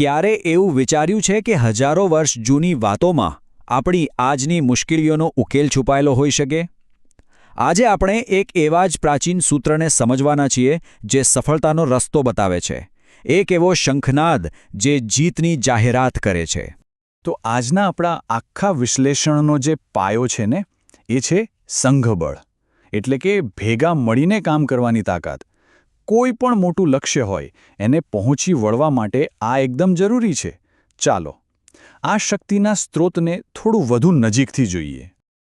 ક્યારે એવું વિચાર્યું છે કે હજારો વર્ષ જૂની વાતોમાં આપણી આજની મુશ્કેલીઓનો ઉકેલ છુપાયેલો હોઈ શકે? આજે આપણે એક એવા જ પ્રાચીન સૂત્રને સમજવાના છીએ જે સફળતાનો રસ્તો બતાવે છે. એક એવો શંખનાદ જે જીતની જાહેરાત કરે છે. તો આજના આપણા આખા વિશ્લેષણનો જે પાયો છે ને, એ છે સંઘબળ. એટલે કે ભેગા મળીને કામ કરવાની તાકાત. કોઈ પણ મોટું લક્ષ્ય હોય, એને પહોંચી વળવા માટે આ એકદમ જરૂરી છે. ચાલો, આ શક્તિના સ્ત્રોતને થોડું વધુ નજીકથી જોઈએ.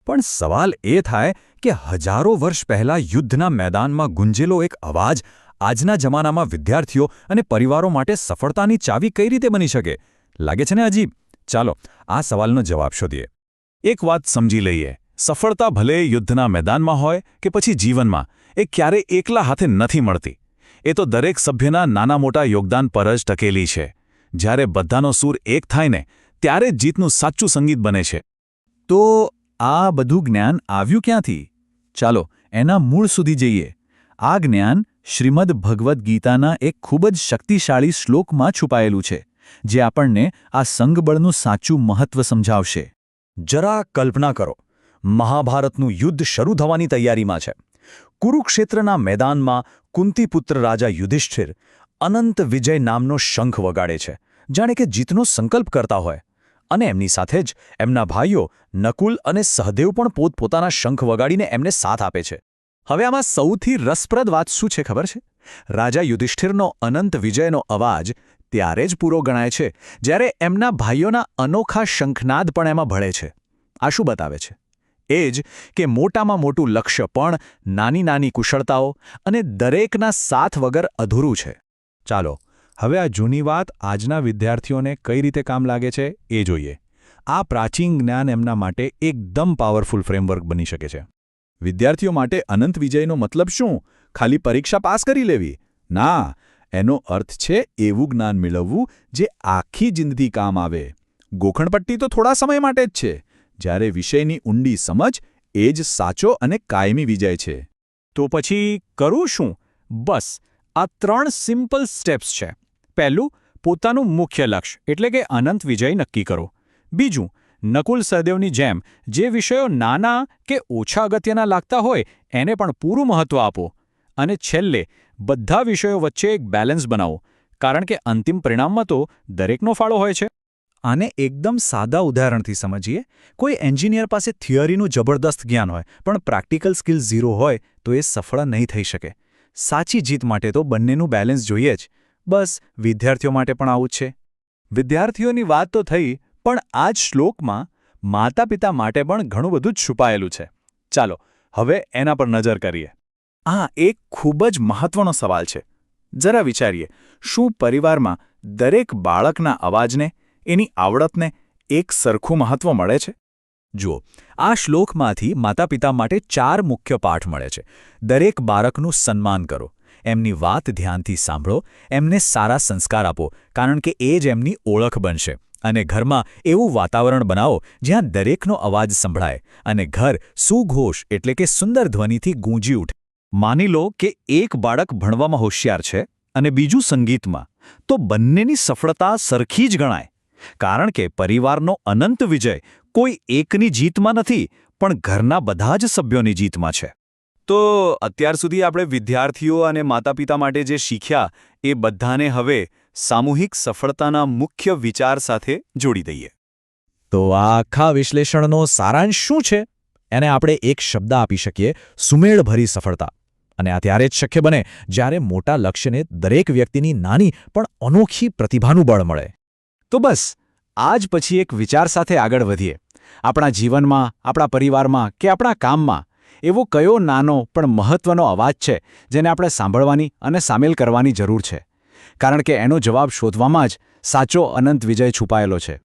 પણ સવાલ એ થાય કે હજારો વર્ષ પહેલાં યુદ્ધના મેદાનમાં ગુંજેલો એક અવાજ આજના જમાનામાં વિદ્યાર્થીઓ અને પરિવારો માટે સફળતાની ચાવી કઈ રીતે બની શકે? લાગે છે ને અજીબ? ચાલો, આ સવાલનો જવાબ શોધીએ. એક વાત સમજી લઈએ. સફળતા ભલે યુદ્ધના મેદાનમાં હોય કે પછી જીવનમાં, એ ક્યારે એકલા હાથે નથી મળતી. એ તો દરેક સભ્યના નાના મોટા યોગદાન પર જ ટકેલી છે. જ્યારે બધાનો સૂર એક થાય ને ત્યારે જ જીતનું સાચું સંગીત બને છે. તો આ બધું જ્ઞાન આવ્યું ક્યાંથી? ચાલો, એના મૂળ સુધી જઈએ. આ જ્ઞાન શ્રીમદ ભગવદ્ ગીતાના એક ખૂબ જ શક્તિશાળી શ્લોકમાં છુપાયેલું છે, જે આપણને આ સંગબળનું સાચું મહત્વ સમજાવશે. જરા કલ્પના કરો, મહાભારતનું યુદ્ધ શરૂ થવાની તૈયારીમાં છે. કુરુક્ષેત્રના મેદાનમાં કુંતીપુત્ર રાજા યુધિષ્ઠિર અનંત વિજય નામનો શંખ વગાડે છે, જાણે કે જીતનો સંકલ્પ કરતા હોય. અને એમની સાથે જ એમના ભાઈઓ નકુલ અને સહદેવ પણ પોતપોતાના શંખ વગાડીને એમને સાથ આપે છે. હવે આમાં સૌથી રસપ્રદ વાત શું છે ખબર છે? રાજા યુધિષ્ઠિરનો અનંત વિજયનો અવાજ ત્યારે જ પૂરો ગણાય છે, જ્યારે એમના ભાઈઓના અનોખા શંખનાદ પણ એમાં ભળે છે. આ શું બતાવે છે? એ જ કે મોટામાં મોટું લક્ષ્ય પણ નાની નાની કુશળતાઓ અને દરેકના સાથ વગર અધૂરું છે. ચાલો, હવે આ જૂની વાત આજના વિદ્યાર્થીઓને કઈ રીતે કામ લાગે છે એ જોઈએ. આ પ્રાચીન જ્ઞાન એમના માટે એકદમ પાવરફુલ ફ્રેમવર્ક બની શકે છે. વિદ્યાર્થીઓ માટે અનંત વિજયનો મતલબ શું? ખાલી પરીક્ષા પાસ કરી લેવી? ના, એનો અર્થ છે એવું જ્ઞાન મેળવવું જે આખી જિંદગી કામ આવે. ગોખણપટ્ટી તો થોડા સમય માટે જ છે. જ્યારે વિષયની ઊંડી સમજ એ જ સાચો અને કાયમી વિજય છે. તો પછી કરું શું? બસ, આ ત્રણ સિમ્પલ સ્ટેપ્સ છે. પહેલું, પોતાનું મુખ્ય લક્ષ્ય, એટલે કે અનંત વિજય નક્કી કરો. બીજું, નકુલ સહદેવની જેમ, જે વિષયો નાના કે ઓછા અગત્યના લાગતા હોય, એને પણ પૂરું મહત્વ આપો. અને છેલ્લે, બધા વિષયો વચ્ચે એક બેલેન્સ બનાવો, કારણ કે અંતિમ પરિણામમાં તો દરેકનો ફાળો હોય છે. આને એકદમ સાદા ઉદાહરણથી સમજીએ, કોઈ એન્જિનિયર પાસે થિયરીનું જબરદસ્ત જ્ઞાન હોય, પણ પ્રેક્ટિકલ સ્કિલ ઝીરો હોય, તો એ સફળ નહીં થઈ શકે. સાચી જીત માટે તો બંનેનું બેલેન્સ જોઈએ જ. બસ, વિદ્યાર્થીઓ માટે પણ આવું જ છે. વિદ્યાર્થીઓની વાત તો થઈ, પણ આ જ શ્લોકમાં માતા પિતા માટે પણ ઘણું બધું છુપાયેલું છે. ચાલો, હવે એના પર નજર કરીએ. આ એક ખૂબ જ મહત્વનો સવાલ છે. જરા વિચારીએ, શું પરિવારમાં દરેક બાળકના અવાજને એની આવડતને એક સરખું મહત્વ મળે છે? જુઓ, આ શ્લોકમાંથી માતા પિતા માટે ચાર મુખ્ય પાઠ મળે છે. દરેક બાળકનું સન્માન કરો. એમની વાત ધ્યાનથી સાંભળો. એમને સારા સંસ્કાર આપો, કારણ કે એ જ એમની ઓળખ બનશે. અને ઘરમાં એવું વાતાવરણ બનાવો જ્યાં દરેકનો અવાજ સંભળાય. અને ઘર સુઘોષ એટલે કે સુંદર ધ્વનિથી ગૂંજી ઉઠે. માની લો કે એક બાળક ભણવામાં હોશિયાર છે અને બીજું સંગીતમાં. તો બંનેની સફળતા સરખી જ ગણાય. કારણ કે પરિવારનો અનંત વિજય કોઈ એકની જીતમાં નથી, પણ ઘરના બધા જ સભ્યોની જીતમાં છે. તો અત્યાર સુધી આપણે વિદ્યાર્થીઓ અને માતાપિતા માટે જે શીખ્યા, એ બધાને હવે સામૂહિક સફળતાના મુખ્ય વિચાર સાથે જોડી દઈએ. તો આ આખા વિશ્લેષણનો સારાંશ શું છે? એને આપણે એક શબ્દ આપી શકીએ, સુમેળભરી સફળતા. અને આ ત્યારે જ શક્ય બને જ્યારે મોટા લક્ષ્યને દરેક વ્યક્તિની નાની પણ અનોખી પ્રતિભાનું બળ મળે. તો બસ, આજ પછી એક વિચાર સાથે આગળ વધીએ. આપણા જીવનમાં, આપણા પરિવારમાં કે આપણા કામમાં, એવો કયો નાનો પણ મહત્વનો અવાજ છે જેને આપણે સાંભળવાની અને સામેલ કરવાની જરૂર છે. કારણ કે એનો જવાબ શોધવામાં જ સાચો અનંત વિજય છુપાયેલો છે.